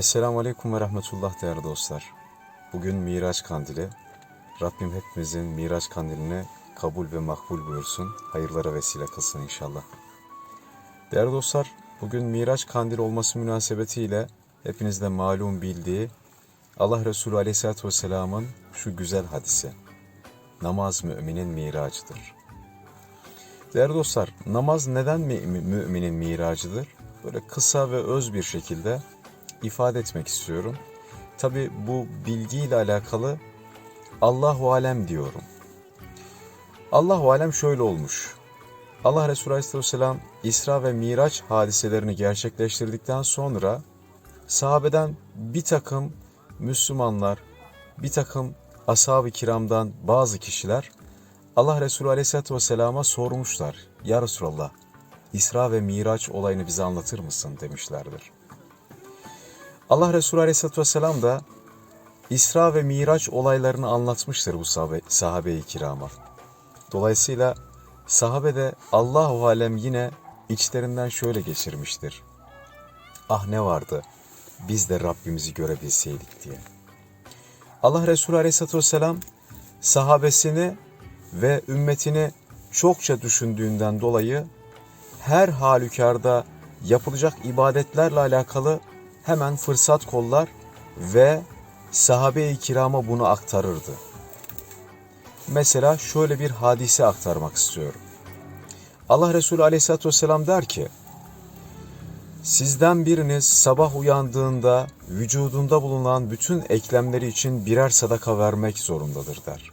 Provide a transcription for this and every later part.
Esselamu Aleyküm ve Rahmetullah değerli dostlar. Bugün Miraç Kandili. Rabbim hepimizin Miraç Kandilini kabul ve makbul buyursun. Hayırlara vesile kılsın inşallah. Değerli dostlar, bugün Miraç Kandili olması münasebetiyle hepinizde malum bildiği Allah Resulü Aleyhisselatü Vesselam'ın şu güzel hadisi. Namaz müminin miracıdır. Değerli dostlar, namaz neden mü- müminin miracıdır? Böyle kısa ve öz bir şekilde ifade etmek istiyorum. Tabi bu bilgiyle alakalı Allahu alem diyorum. Allahu alem şöyle olmuş. Allah Resulü Aleyhisselam İsra ve Miraç hadiselerini gerçekleştirdikten sonra sahabeden bir takım Müslümanlar, bir takım ashab-ı kiramdan bazı kişiler Allah Resulü Aleyhisselatü Vesselam'a sormuşlar. Ya Resulallah, İsra ve Miraç olayını bize anlatır mısın demişlerdir. Allah Resulü Aleyhisselatü Vesselam da İsra ve Miraç olaylarını anlatmıştır bu sahabe, sahabe-i kirama. Dolayısıyla sahabe de Allahu Alem yine içlerinden şöyle geçirmiştir. Ah ne vardı biz de Rabbimizi görebilseydik diye. Allah Resulü Aleyhisselatü Vesselam sahabesini ve ümmetini çokça düşündüğünden dolayı her halükarda yapılacak ibadetlerle alakalı hemen fırsat kollar ve sahabe-i kirama bunu aktarırdı. Mesela şöyle bir hadise aktarmak istiyorum. Allah Resulü aleyhissalatü vesselam der ki, Sizden biriniz sabah uyandığında vücudunda bulunan bütün eklemleri için birer sadaka vermek zorundadır der.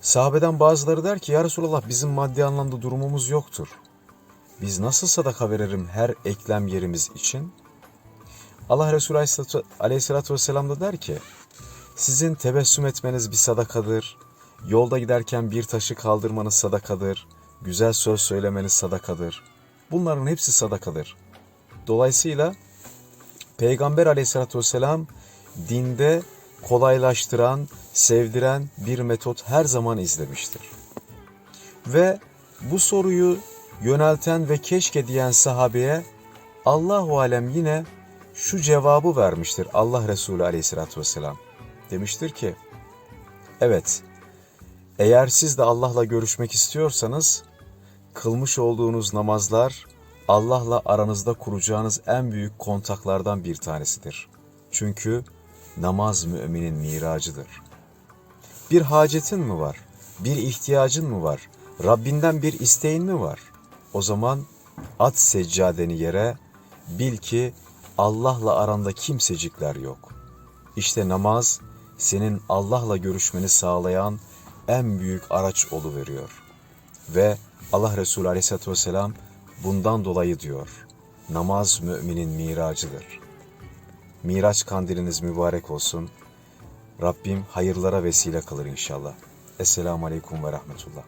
Sahabeden bazıları der ki ya Resulallah bizim maddi anlamda durumumuz yoktur. Biz nasıl sadaka verelim her eklem yerimiz için? Allah Resulü Aleyhisselatü- Vesselam da der ki, sizin tebessüm etmeniz bir sadakadır, yolda giderken bir taşı kaldırmanız sadakadır, güzel söz söylemeniz sadakadır. Bunların hepsi sadakadır. Dolayısıyla Peygamber Aleyhisselatü Vesselam dinde kolaylaştıran, sevdiren bir metot her zaman izlemiştir. Ve bu soruyu yönelten ve keşke diyen sahabeye Allahu alem yine şu cevabı vermiştir Allah Resulü Aleyhisselatü Vesselam. Demiştir ki, evet eğer siz de Allah'la görüşmek istiyorsanız kılmış olduğunuz namazlar Allah'la aranızda kuracağınız en büyük kontaklardan bir tanesidir. Çünkü namaz müminin miracıdır. Bir hacetin mi var? Bir ihtiyacın mı var? Rabbinden bir isteğin mi var? O zaman at seccadeni yere, bil ki Allah'la aranda kimsecikler yok. İşte namaz senin Allah'la görüşmeni sağlayan en büyük araç veriyor. Ve Allah Resulü Aleyhisselatü Vesselam bundan dolayı diyor, namaz müminin miracıdır. Miraç kandiliniz mübarek olsun. Rabbim hayırlara vesile kılır inşallah. Esselamu Aleyküm ve Rahmetullah.